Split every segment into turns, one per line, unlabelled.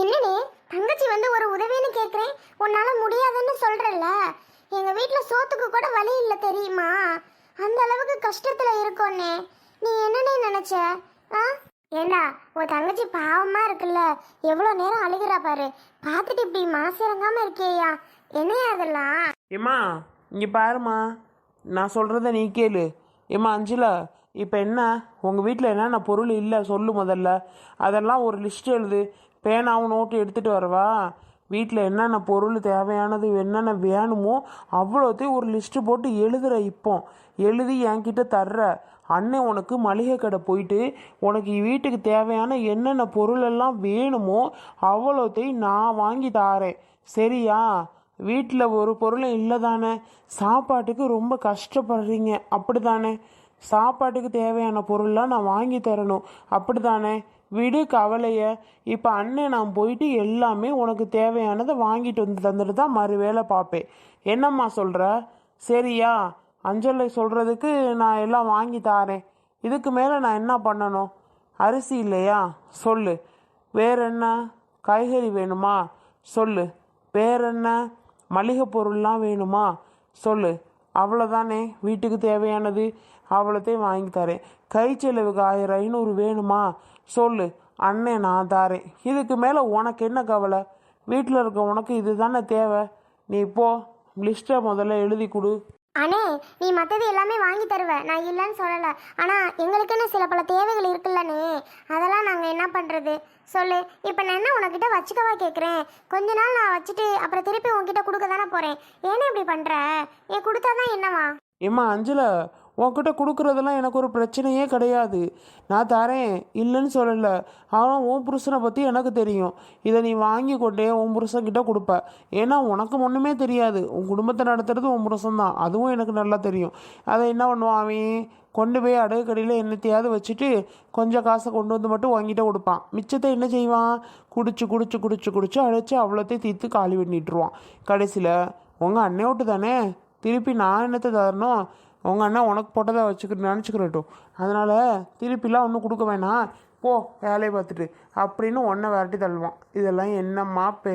என்னனே தங்கச்சி வந்து ஒரு உதவின்னு கேட்குறேன் உன்னால முடியாதுன்னு சொல்றல்ல. எங்க வீட்டில் சோத்துக்கு கூட வழி இல்லை தெரியுமா? அந்த அளவுக்கு கஷ்டத்துல இருக்கோன்னே நீ என்னனே நினைச்ச? ஆ? ஏண்டா உன் தங்கச்சி பாவமா இருக்குல்ல. எவ்வளோ நேரம் அழுகிறா பாரு. பார்த்துட்டு இப்படி மனசிறங்காம இருக்கேயா? என்னையா அதெல்லாம்
ஏம்மா இங்கே பாரும்மா. நான் சொல்கிறத நீ கேளு. ஏம்மா அஞ்சுலா இப்போ என்ன? உங்கள் வீட்டில் என்னென்ன பொருள் இல்லை? சொல்லு முதல்ல. அதெல்லாம் ஒரு லிஸ்ட் எழுது. பேனாவும் நோட்டு எடுத்துகிட்டு வரவா? வீட்டில் என்னென்ன பொருள் தேவையானது என்னென்ன வேணுமோ அவ்வளோத்தையும் ஒரு லிஸ்ட்டு போட்டு எழுதுற இப்போ. எழுதி என்கிட்ட தர்ற. அண்ணன் உனக்கு மளிகை கடை போயிட்டு உனக்கு வீட்டுக்கு தேவையான என்னென்ன பொருளெல்லாம் வேணுமோ அவ்வளோத்தையும் நான் வாங்கி தாரேன். சரியா? வீட்டில் ஒரு பொருளும் இல்லை தானே சாப்பாட்டுக்கு ரொம்ப கஷ்டப்படுறீங்க. அப்படி தானே சாப்பாட்டுக்கு தேவையான பொருள்லாம் நான் வாங்கி தரணும். அப்படி தானே விடு கவலையை. இப்போ அண்ணன் நான் போயிட்டு எல்லாமே உனக்கு தேவையானதை வாங்கிட்டு வந்து தந்துட்டு தான் மறு வேலை பார்ப்பேன். என்னம்மா சொல்கிற சரியா. அஞ்சலை சொல்கிறதுக்கு நான் எல்லாம் வாங்கி தாரேன். இதுக்கு மேலே நான் என்ன பண்ணணும்? அரிசி இல்லையா? சொல்லு. வேற என்ன காய்கறி வேணுமா? சொல்லு. வேற என்ன மளிகை பொருள்லாம் வேணுமா? சொல்லு. அவ்வளோதானே வீட்டுக்கு தேவையானது அவ்வளோத்தையும் வாங்கி தரேன். கை செலவுக்கு ஆயிரம் ஐநூறு வேணுமா? சொல்லு அண்ணன் நான் தாரேன். இதுக்கு மேலே உனக்கு என்ன கவலை? வீட்டில் இருக்க உனக்கு இதுதானே தேவை? நீ போ லிஸ்ட்டை முதல்ல எழுதி கொடு.
அண்ணே நீ மற்றது எல்லாமே வாங்கி தருவ. நான் இல்லைன்னு சொல்லலை. ஆனால் எங்களுக்குன்னு சில பல தேவைகள் இருக்குல்லண்ணே அதெல்லாம் நாங்கள் என்ன பண்ணுறது சொல்லு இப்போ நான் என்ன உனக்கிட்ட வச்சுக்கவா கேட்குறேன் கொஞ்ச நாள் நான் வச்சுட்டு அப்புறம் திருப்பி உன்கிட்ட கொடுக்க தானே போகிறேன் ஏன்னா இப்படி பண்ணுற நீ கொடுத்தா தான் என்னவா?
ஏம்மா அஞ்சல உன்கிட்ட கொடுக்குறதெல்லாம் எனக்கு ஒரு பிரச்சனையே கிடையாது. நான் தரேன். இல்லைன்னு சொல்லலை. ஆனால் உன் புருஷனை பற்றி எனக்கு தெரியும். இதை நீ வாங்கி கொண்டே உன் புருஷன்கிட்ட கொடுப்ப. ஏன்னா உனக்கு ஒன்றுமே தெரியாது. உன் குடும்பத்தை நடத்துறது உன் புருஷன் தான் அதுவும் எனக்கு நல்லா தெரியும். அதை என்ன பண்ணுவான் அவன்? கொண்டு போய் அடகு கடையில் என்னத்தையாவது வச்சுட்டு கொஞ்சம் காசை கொண்டு வந்து மட்டும் வாங்கிட்டே கொடுப்பான். மிச்சத்தை என்ன செய்வான்? குடிச்சு குடிச்சு குடிச்சு குடிச்சு அழைச்சி அவ்வளோத்தையும் தீர்த்து காலி பண்ணிட்டுருவான். கடைசியில் உங்கள் அண்ணே விட்டு தானே திருப்பி நான் என்னத்தை தரணும்? உங்கள் அண்ணன் உனக்கு போட்டதை வச்சுக்கிட்டு நினச்சிக்கிறட்டும். அதனால் திருப்பிலாம் ஒன்றும் கொடுக்க வேணாம். போ வேலையை பார்த்துட்டு. அப்படின்னு ஒன்றை விரட்டி தள்ளுவான். இதெல்லாம் என்னம்மா பே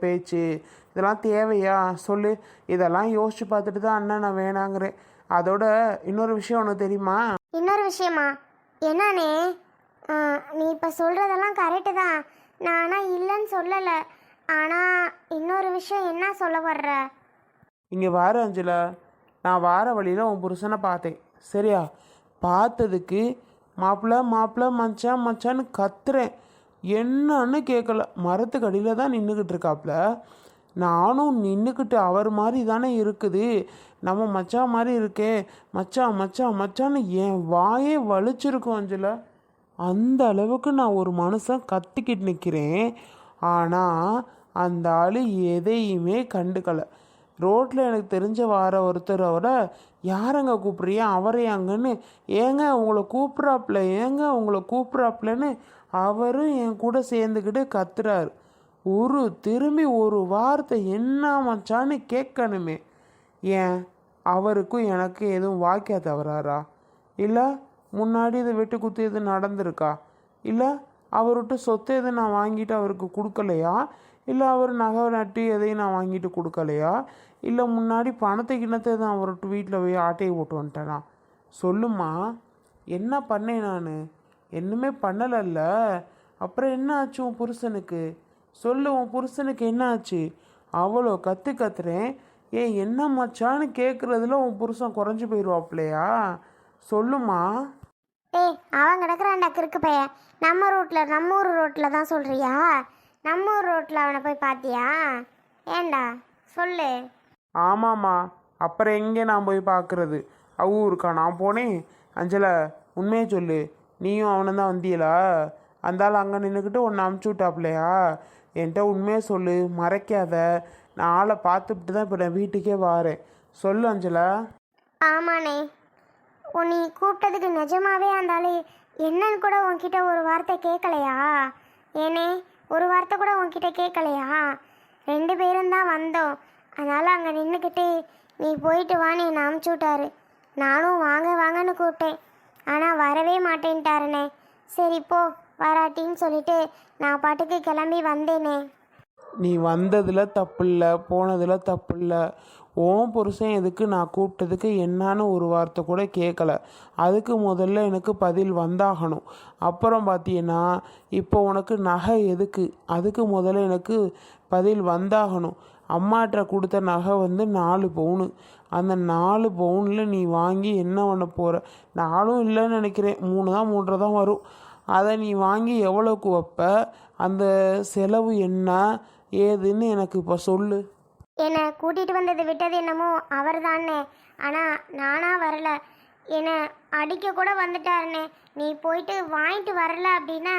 பேச்சு? இதெல்லாம் தேவையா? சொல்லு. இதெல்லாம் யோசிச்சு பார்த்துட்டு தான் அண்ணன் நான் வேணாங்கிறேன். அதோட இன்னொரு விஷயம் உனக்கு தெரியுமா?
இன்னொரு விஷயமா? என்னண்ணே ஆ, நீ இப்போ சொல்கிறதெல்லாம் கரெக்டு தான். நான் ஆனால் இல்லைன்னு சொல்லலை. ஆனால் இன்னொரு விஷயம் என்ன சொல்ல வர்ற?
இங்கே வார அஞ்சலா. நான் வார வழியில் உன் புருஷனை பார்த்தேன். சரியா? பார்த்ததுக்கு மாப்பிள்ள மாப்பிள்ள மச்சான் மச்சான்னு கத்துறேன். என்னன்னு கேட்கல மரத்துக்கு அடியில் தான் நின்றுக்கிட்டு இருக்காப்புல நானும் நின்றுக்கிட்டு அவர் மாதிரி தானே இருக்குது. நம்ம மச்சான் மாதிரி இருக்கே. மச்சான் மச்சான் மச்சான்னு என் வாயே வலிச்சிருக்கும் அஞ்சல. அந்த அளவுக்கு நான் ஒரு மனுஷன் கத்திக்கிட்டு நிற்கிறேன் ஆனால் அந்த ஆள் எதையுமே கண்டுக்கலை. ரோட்டில் எனக்கு தெரிஞ்ச வார ஒருத்தரோட யாரங்க கூப்பிட்றியா அவரையாங்கன்னு ஏங்க உங்களை கூப்பிட்றாப்புல. ஏங்க உங்களை கூப்பிட்றாப்புலன்னு. அவரும் என் கூட சேர்ந்துக்கிட்டு கத்துறாரு. ஒரு திரும்பி ஒரு வார்த்தை என்ன மச்சான்னு கேட்கணுமே. ஏன்? அவருக்கும் எனக்கு எதுவும் வாக்கியா தவறாரா? இல்லை முன்னாடி இதை வெட்டு குத்து எதுவும் நடந்திருக்கா? இல்லை அவர்கிட்ட சொத்து எதுவும் நான் வாங்கிட்டு அவருக்கு கொடுக்கலையா? இல்லை அவர் நகை நட்டு எதையும் நான் வாங்கிட்டு கொடுக்கலையா? இல்லை முன்னாடி பணத்தை கிணத்தை தான் அவர் வீட்டில் போய் ஆட்டையை போட்டு வந்துட்டேனா சொல்லுமா என்ன பண்ணேன் நான்? என்னமே பண்ணலைல்ல. அப்புறம் என்ன ஆச்சு உன் புருஷனுக்கு? சொல்லு உன் புருஷனுக்கு என்ன ஆச்சு? அவ்வளோ கற்று கத்துறேன். ஏன் என்ன மச்சான்னு கேட்குறதுல உன் புருஷன் குறைஞ்சி போயிடுவாப்லையா சொல்லுமா
ஏய் அவன் கிடக்குறான்டா கிறுக்கு பையன். நம்ம ரோட்டில் நம்ம ஊர் ரோட்டில் தான் சொல்கிறியா நம்ம ஊர் ரோட்டில் அவனை போய் பார்த்தியா? ஏன்டா சொல்லு.
ஆமாம்மா. அப்புறம் எங்கே நான் போய் பார்க்குறது? அவ்வளோ இருக்கா நான் போனேன். அஞ்சலை உண்மையை சொல்லு. நீயும் அவனும் தான் வந்தியலா? அந்த ஆள் அங்கே நின்றுக்கிட்டு உன்னை அமுச்சு விட்டாப்லையா? என்கிட்ட உண்மையை சொல்லு. மறைக்காத. நான் ஆளை பார்த்துட்டு தான் இப்போ நான் வீட்டுக்கே வாரேன். சொல்லு அஞ்சலா.
ஆமாண்ணே. உன் நீ கூப்பிட்டதுக்கு நிஜமாவே அந்த ஆளு என்னன்னு கூட உன்கிட்ட ஒரு வார்த்தை கேட்கலையா? ஏனே ஒரு வார்த்தை கூட உங்ககிட்ட கேட்கலையா? ரெண்டு பேரும் தான் வந்தோம். அதனால் அங்கே நின்றுக்கிட்டு நீ போயிட்டு வா நீ என்னை அமுச்சு விட்டாரு. நானும் வாங்க வாங்கன்னு கூப்பிட்டேன். ஆனால் வரவே மாட்டேன்ட்டாருண்ணே சரி போ வராட்டின்னு சொல்லிட்டு நான் பாட்டுக்கு கிளம்பி வந்தேனே.
நீ வந்ததில் தப்பு இல்லை போனதில் தப்பு இல்லை. ஓன் புருஷன் எதுக்கு நான் கூப்பிட்டதுக்கு என்னான்னு ஒரு வார்த்தை கூட கேட்கல அதுக்கு முதல்ல எனக்கு பதில் வந்தாகணும். அப்புறம் பார்த்தீங்கன்னா இப்போ உனக்கு நகை எதுக்கு? அதுக்கு முதல்ல எனக்கு பதில் வந்தாகணும். அம்மாட்ட கொடுத்த நகை வந்து நாலு பவுனு. அந்த நாலு பவுனில் நீ வாங்கி என்ன பண்ண போகிற நாலும் இல்லைன்னு நினைக்கிறேன். மூணு தான் மூன்றரை தான் வரும். அதை நீ வாங்கி எவ்வளோக்கு வைப்ப? அந்த செலவு என்ன? ஏதுன்னு எனக்கு இப்போ சொல்லு.
என்னை கூட்டிகிட்டு வந்தது விட்டது என்னமோ அவர் தானே ஆனால் நானாக வரல. என்னை அடிக்க கூட வந்துட்டாருண்ணே நீ போயிட்டு வாங்கிட்டு வரல அப்படின்னா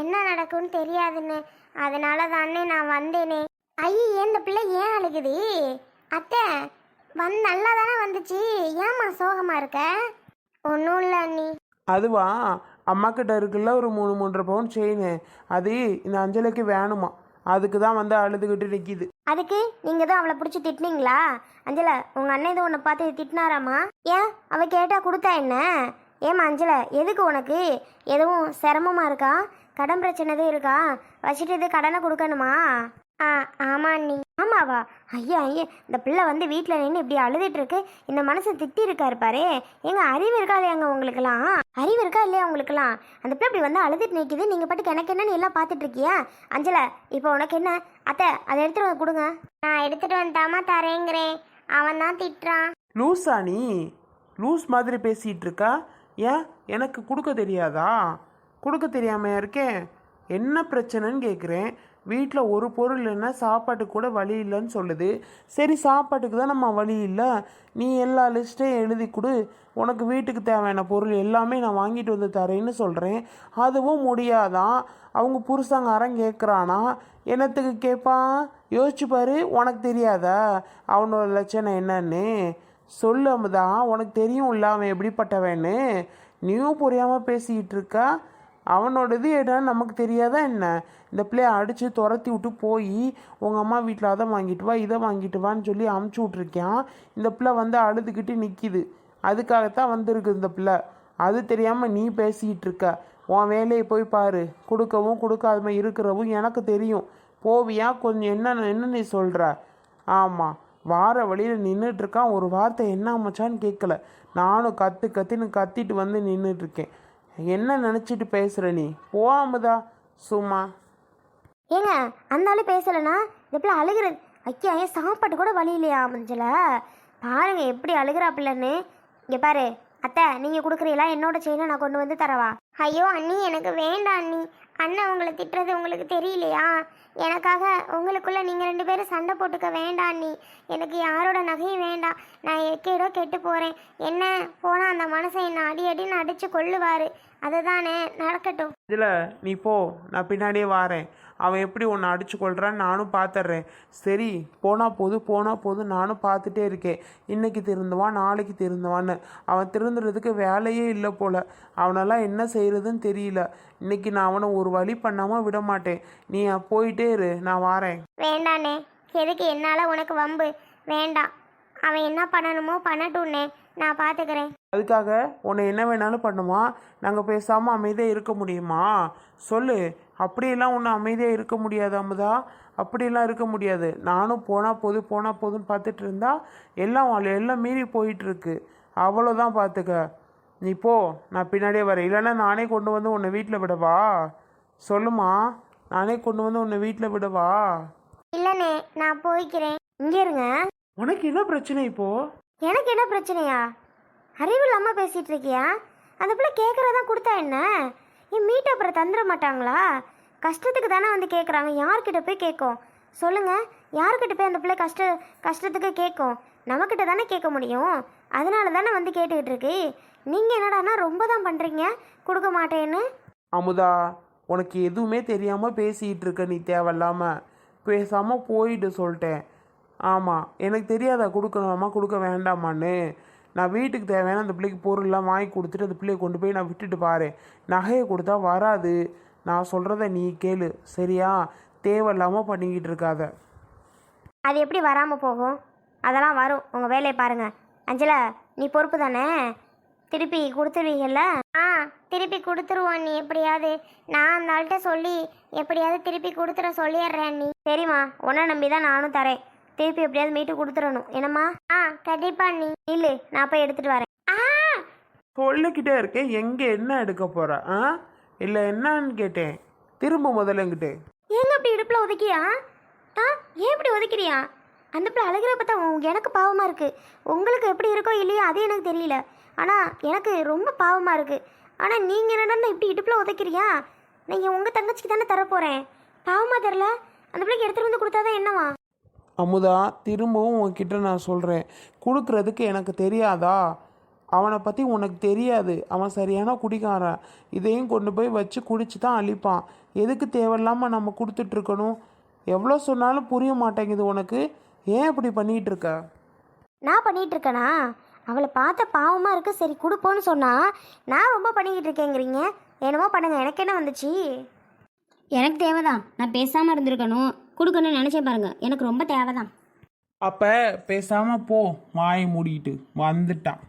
என்ன நடக்கும்னு தெரியாதுன்னு. அதனால தானே நான் வந்தேனே. ஐயே இந்த பிள்ளை ஏன் அழுகுது? அத்தை வந் நல்லா தானே வந்துச்சு. ஏம்மா சோகமாக இருக்க? ஒன்றும் இல்லை அண்ணி.
அதுவா அம்மா கிட்ட இருக்குல்ல ஒரு மூணு மூன்றரை பவுன் செயின் அது இந்த அஞ்சலிக்கு வேணுமா? அதுக்கு தான் வந்து அழுதுகிட்டு நிற்கிது
அதுக்கு நீங்கள் தான் அவளை பிடிச்சி திட்டினீங்களா? அஞ்சலை உங்கள் அண்ணன் இதை உன்னை பார்த்து திட்டினாராம்மா ஏன்? அவ கேட்டா கொடுத்தா என்ன? ஏம்மா அஞ்சலை எதுக்கு உனக்கு? எதுவும் சிரமமாக இருக்கா? கடன் பிரச்சனை எதுவும் இருக்கா? வச்சுட்டு இது கடனை கொடுக்கணுமா? ஆ ஆமா அண்ணி. ஆமாவா? ஐயா ஐயா இந்த பிள்ளை வந்து வீட்டில் நின்று இப்படி அழுதுட்டு இருக்கு இந்த மனசை திட்டி இருக்காரு பாரு. எங்க அறிவு இருக்கா இல்லையாங்க உங்களுக்குலாம் அறிவு இருக்கா இல்லையா உங்களுக்குலாம் அந்த பிள்ளை இப்படி வந்து அழுதுட்டு நிற்கிது நீங்கள் பாட்டுக்கு எனக்கு என்னன்னு எல்லாம் பார்த்துட்டு இருக்கியா அஞ்சலை இப்போ உனக்கு என்ன? அத்தை அதை எடுத்துட்டு வந்து கொடுங்க. நான் எடுத்துட்டு வந்தாமா தரேங்கிறேன். அவன் தான் திட்டுறான்.
லூஸா நீ? லூஸ் மாதிரி பேசிகிட்டு இருக்கா ஏன்? எனக்கு கொடுக்க தெரியாதா? கொடுக்க தெரியாமையா இருக்கேன்? என்ன பிரச்சனைன்னு கேட்குறேன். வீட்டில் ஒரு பொருள் இல்லைன்னா சாப்பாட்டுக்கு கூட வழி இல்லைன்னு சொல்லுது. சரி சாப்பாட்டுக்கு தான் நம்ம வழி இல்லை. நீ எல்லா லிஸ்ட்டையும் எழுதி கொடு. உனக்கு வீட்டுக்கு தேவையான பொருள் எல்லாமே நான் வாங்கிட்டு வந்து தரேன்னு சொல்கிறேன் அதுவும் முடியாதான் அவங்க புருஷங்காரன் கேட்குறானா என்னத்துக்கு கேட்பான் யோசிச்சு பாரு உனக்கு தெரியாதா? அவனோட லட்சணம் என்னன்னு? சொல்லு அமுதா உனக்கு தெரியும்ல அவன் எப்படிப்பட்டவன்னு? நீயும் புரியாமல் பேசிக்கிட்டு இருக்கா? அவனோடது என்னன்னு நமக்கு தெரியாதா என்ன? இந்த பிள்ளைய அடித்து துரத்தி விட்டு போய் உங்கள் அம்மா வீட்டில் அதை வாங்கிட்டு வா இதை வாங்கிட்டு வான்னு சொல்லி அமுச்சு விட்ருக்கான் இந்த பிள்ளை வந்து அழுதுகிட்டு நிற்கிது அதுக்காகத்தான் வந்திருக்கு இந்த பிள்ளை. அது தெரியாமல் நீ பேசிக்கிட்டு இருக்க. உன் வேலையை போய் பாரு. கொடுக்கவும் கொடுக்காதம இருக்கிறவும் எனக்கு தெரியும். போவியா? கொஞ்சம் என்ன என்ன நீ சொல்கிற ஆமாம் வார வழியில் நின்றுட்டுருக்கான் ஒரு வார்த்தை என்ன அமைச்சான்னு கேட்கல நானும் கற்று கத்தின்னு கத்திட்டு வந்து நின்றுட்டுருக்கேன் என்ன நினச்சிட்டு பேசுகிற நீ? போகாமதா சும்மா.
ஏங்க அந்த ஆளு பேசலைன்னா இந்த பிள்ளை அழுகிறது ஐயா ஏன் சாப்பாட்டு கூட வழி இல்லையா மஞ்சள? பாருங்க எப்படி அழுகிறாப்பிள்ளன்னு இங்கே பாரு அத்தை நீங்கள் கொடுக்குறீங்களா? என்னோட செயினை நான் கொண்டு வந்து தரவா? ஐயோ அண்ணி எனக்கு வேண்டாம் அண்ணி. அண்ணன் உங்களை திட்டுறது உங்களுக்கு தெரியலையா? எனக்காக உங்களுக்குள்ளே நீங்கள் ரெண்டு பேரும் சண்டை போட்டுக்க வேண்டாம் நீ எனக்கு யாரோட நகையும் வேண்டாம். நான் எக்கேடோ கெட்டு போகிறேன் என்ன போனால் அந்த மனசை என்னை அடி அடின்னு அடித்து கொள்ளுவார் அதுதானே நடக்கட்டும்.
இதில் நீ போ. நான் பின்னாடியே வாரேன். அவன் எப்படி உன்னை அடிச்சு கொள்றான்னு நானும் பார்த்துட்றேன் சரி போனால் போது போனால் போது நானும் பார்த்துட்டே இருக்கேன். இன்னைக்கு திருந்துவான் நாளைக்கு திருந்துவான்னு அவன் திருந்துறதுக்கு வேலையே இல்லை போல. அவனெல்லாம் என்ன செய்யறதுன்னு தெரியல. இன்னைக்கு நான் அவனை ஒரு வழி பண்ணாமல் விட மாட்டேன். நீ போயிட்டே இரு நான் வாரேன்.
வேண்டாண்ணே. எதுக்கு என்னால் உனக்கு வம்பு? வேண்டாம். அவன் என்ன பண்ணணுமோ பண்ணட்டும்ண்ணே. நான் பார்த்துக்கிறேன்
அதுக்காக உன்னை என்ன வேணாலும் பண்ணுமா நாங்கள் பேசாமல் அமைதியாக இருக்க முடியுமா? சொல்லு. அப்படியெல்லாம் ஒன்று அமைதியாக இருக்க முடியாது அமுதா. அப்படியெல்லாம் இருக்க முடியாது. நானும் போனால் போது போனால் போதுன்னு பார்த்துட்டு இருந்தா எல்லாம் எல்லாம் மீறி போயிட்டு இருக்கு அவ்வளோதான் பார்த்துக்க. நீ போ நான் பின்னாடியே வரேன். இல்லைன்னா நானே கொண்டு வந்து உன்னை வீட்டில் விடவா? சொல்லுமா. நானே கொண்டு வந்து உன்னை வீட்டில் விடவா?
இல்லைண்ணே நான் போய்க்கிறேன். இங்கே இருங்க.
உனக்கு என்ன பிரச்சனை இப்போ?
எனக்கு என்ன பிரச்சனையா? அறிவு இல்லாமல் பேசிகிட்டு இருக்கியா? அந்த பிள்ளை கேட்குறதா கொடுத்தா என்ன? என் மீட் அப்புறம் தந்துட மாட்டாங்களா? கஷ்டத்துக்கு தானே வந்து கேட்குறாங்க யார்கிட்ட போய் கேட்கும் சொல்லுங்கள் யார்கிட்ட போய் அந்த பிள்ளை கஷ்ட கஷ்டத்துக்கு கேட்கும் நம்மக்கிட்ட தானே கேட்க முடியும்? அதனால தானே வந்து கேட்டுக்கிட்டு இருக்கு. நீங்கள் என்னடானா ரொம்ப தான் பண்ணுறீங்க கொடுக்க மாட்டேன்னு.
அமுதா உனக்கு எதுவுமே தெரியாமல் பேசிகிட்டு இருக்க நீ தேவையில்லாம. பேசாமல் போயிட்டு சொல்லிட்டேன். ஆமாம் எனக்கு தெரியாதா கொடுக்கணுமா கொடுக்க வேண்டாமான்னு. நான் வீட்டுக்கு தேவையான அந்த பிள்ளைக்கு பொருள்லாம் வாங்கி கொடுத்துட்டு அந்த பிள்ளையை கொண்டு போய் நான் விட்டுட்டு பாரு. நகையை கொடுத்தா வராது. நான் சொல்கிறத நீ கேளு. சரியா? தேவையில்லாமல் பண்ணிக்கிட்டு இருக்காத.
அது எப்படி வராமல் போகும்? அதெல்லாம் வரும். உங்கள் வேலையை பாருங்கள் அஞ்சலா நீ பொறுப்பு தானே?
திருப்பி கொடுத்துருவீங்கல்ல? ஆ திருப்பி கொடுத்துருவோம் நீ எப்படியாவது. நான் அந்த ஆள்கிட்ட சொல்லி எப்படியாவது திருப்பி கொடுத்துட சொல்லிடுறேன் நீ. சரிம்மா உன்னை நம்பி தான் நானும் தரேன். திருப்பி எப்படியாவது மீட்டு கொடுத்துடணும். என்னம்மா? ஆ கண்டிப்பா நீ இல்லை நான் போய் எடுத்துட்டு வரேன். ஆ!
சொல்லிக்கிட்டே இருக்கேன் எங்கே என்ன எடுக்க போற? ஆ? இல்லை என்னன்னு கேட்டேன். திரும்ப முதல்ல என்கிட்ட.
ஏங்க அப்படி இடுப்புல உதைக்கியா ஆ ஏன் இப்படி உதைக்கிறியா அந்த பிள்ளை அழுகிற பார்த்தா உங்க- எனக்கு பாவமா இருக்கு. உங்களுக்கு எப்படி இருக்கோ இல்லையோ அது எனக்கு தெரியல. ஆனா எனக்கு ரொம்ப பாவமா இருக்கு. ஆனா நீங்க என்னடா இப்படி இடுப்புல உதைக்கிறியா நீங்க உங்க தங்கச்சிக்கு தானே தர போறேன். பாவமா தெரியல. அந்த பிள்ளைக்கு எடுத்துட்டு வந்து கொடுத்தாதான் என்னவா?
அமுதா திரும்பவும் உன்கிட்ட நான் சொல்கிறேன் கொடுக்கறதுக்கு எனக்கு தெரியாதா? அவனை பற்றி உனக்கு தெரியாது. அவன் சரியான குடிக்காரன் இதையும் கொண்டு போய் வச்சு குடிச்சு தான் அழிப்பான். எதுக்கு தேவையில்லாமல் நம்ம கொடுத்துட்ருக்கணும் எவ்வளோ சொன்னாலும் புரிய மாட்டேங்குது உனக்கு. ஏன் இப்படி பண்ணிகிட்டு இருக்க?
நான் பண்ணிட்டு இருக்கேனா? அவளை பார்த்த பாவமா இருக்கு. சரி கொடுப்போன்னு சொன்னா நான் ரொம்ப பண்ணிக்கிட்டு இருக்கேங்கிறீங்க. என்னமோ பண்ணுங்க. எனக்கு என்ன வந்துச்சு?
எனக்கு தேவைதான். நான் பேசாமல் இருந்திருக்கணும். கொடுக்கணும்னு நினச்சேன் பாருங்க. எனக்கு ரொம்ப தேவைதான்.
அப்போ பேசாமல் போ. வாயை மூடிக்கிட்டு வந்துட்டான்.